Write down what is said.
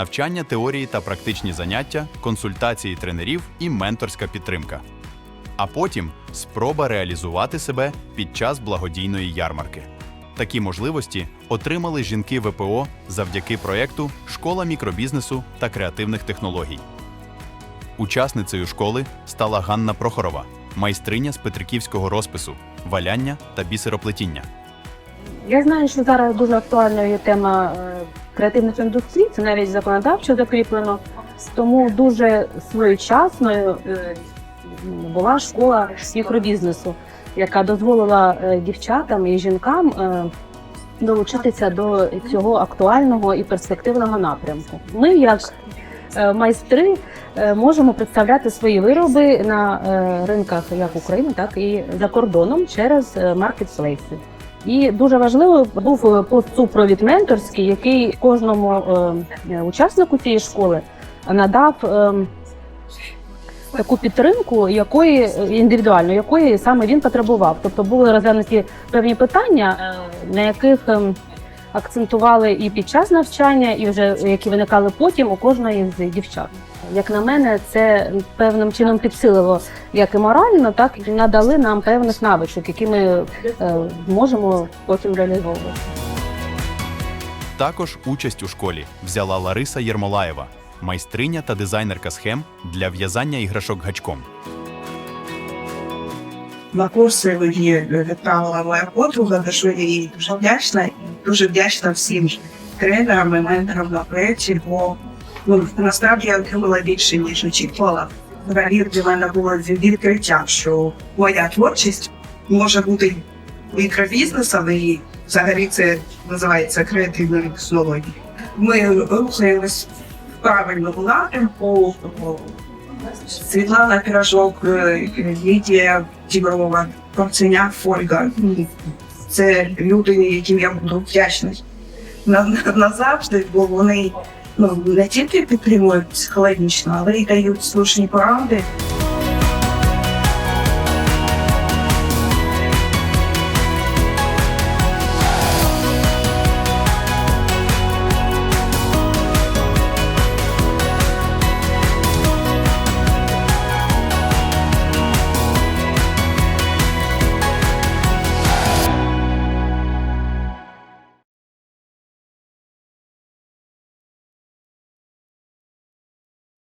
навчання теорії та практичні заняття, консультації тренерів і менторська підтримка. А потім спроба реалізувати себе під час благодійної ярмарки. Такі можливості отримали жінки ВПО завдяки проєкту Школа мікробізнесу та креативних технологій. Учасницею школи стала Ганна Прохорова, майстриня з петриківського розпису, валяння та бісероплетіння. Я знаю, що зараз дуже актуальною є тема е, креативних індустрій, це навіть законодавчо закріплено. Тому дуже своєчасною е, була школа мікробізнесу, яка дозволила е, дівчатам і жінкам долучитися до цього актуального і перспективного напрямку. Ми, як майстри, можемо представляти свої вироби на ринках як України, так і за кордоном через маркетплейси. І дуже важливо був е, постсупровід менторський, який кожному е, учаснику цієї школи надав е, таку підтримку, якої індивідуально, якої саме він потребував. Тобто були розглянуті певні питання, е, на яких е, акцентували і під час навчання, і вже які виникали потім у кожної з дівчат. Як на мене, це певним чином підсилило як і морально, так і надали нам певних навичок, які ми е, можемо потім реалізовувати. Також участь у школі взяла Лариса Єрмолаєва, майстриня та дизайнерка схем для в'язання іграшок гачком. На курси її відправила моя подруга, за що я їй дуже вдячна і дуже вдячна всім тренерам і менторам на проєкті, бо ну, насправді я отримала більше, ніж очікувала. Взагалі для мене було відкриття, що моя творчість може бути мікробізнесом, і взагалі це називається креативною технологією. Ми рухаємось в правильному напрямку. Світлана Піражок, е, Лідія Діброва, Порценяк Фольга. Це люди, яким я буду вдячний на- на- назавжди, бо вони ну, не тільки підтримують психологічно, але й дають слушні поради.